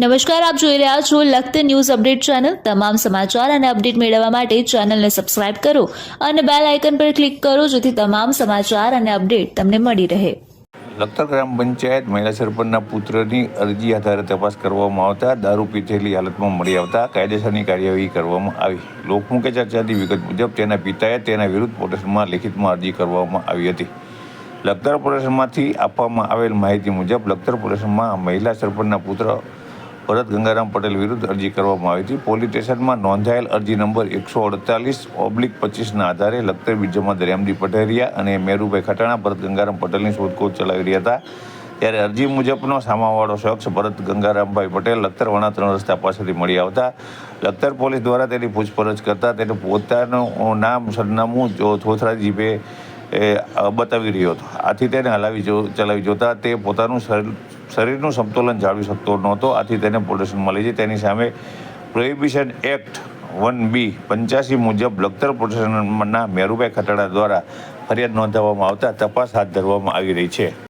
નમસ્કાર, આપ જોઈ રહ્યા છો લખત ન્યૂઝ અપડેટ ચેનલ. તમામ સમાચાર અને અપડેટ મેળવવા માટે ચેનલને સબસ્ક્રાઇબ કરો અને બેલ આઇકન પર ક્લિક કરો જેથી તમામ સમાચાર અને અપડેટ તમને મળી રહે. લખતર ગ્રામ પંચાયત મહિલા સરપંચના પુત્રની અરજી આધારે તપાસ કરવામાં આવતા દારૂ પીધેલી હાલતમાં મળી આવતા કાયદેસરની કાર્યવાહી કરવામાં આવી. લોકમુખ્ય ચર્ચાની વિગત મુજબ તેના પિતાએ તેના વિરુદ્ધ પોલીસમાં લેખિતમાં અરજી કરવામાં આવી હતી. લખતર પોલીસમાંથી આપવામાં આવેલ માહિતી મુજબ લખતર પોલીસમાં મહિલા સરપંચના પુત્ર ભરત ગંગારામ પટેલ વિરુદ્ધ અરજી કરવામાં આવી હતી. પોલીસ સ્ટેશનમાં નોંધાયેલ અરજી નંબર એકસો અડતાલીસ ઓબ્લિક પચીસના આધારે લખતર બીજમાં દરિયામદી પટેરિયા અને મેરુભાઈ ખટાણા ભરત ગંગારામ પટેલની શોધખોળ ચલાવી રહ્યા હતા. ત્યારે અરજી મુજબનો સામાવાળો શખ્સ ભરત ગંગારામભાઈ પટેલ લખતર વણા ત્રણ રસ્તા પાસેથી મળી આવતા. લખતર પોલીસ દ્વારા તેની પૂછપરછ કરતા તેને પોતાનું નામ, સરનામું જો થોથરા જીભે એ બતાવી રહ્યો હતો. આથી તેને હલાવી જો, ચલાવી જોતા તે પોતાનું શરીરનું સમતોલન જાળવી શકતો નહોતો. આથી તેને પ્રોટેક્શન મળી છે તેની સામે પ્રોહિબિશન એક્ટ વન બી પંચ્યાસી મુજબ લખતર પ્રોટેક્શનના મેરુભાઈ ખટાડા દ્વારા ફરિયાદ નોંધાવવામાં આવતા તપાસ હાથ ધરવામાં આવી રહી છે.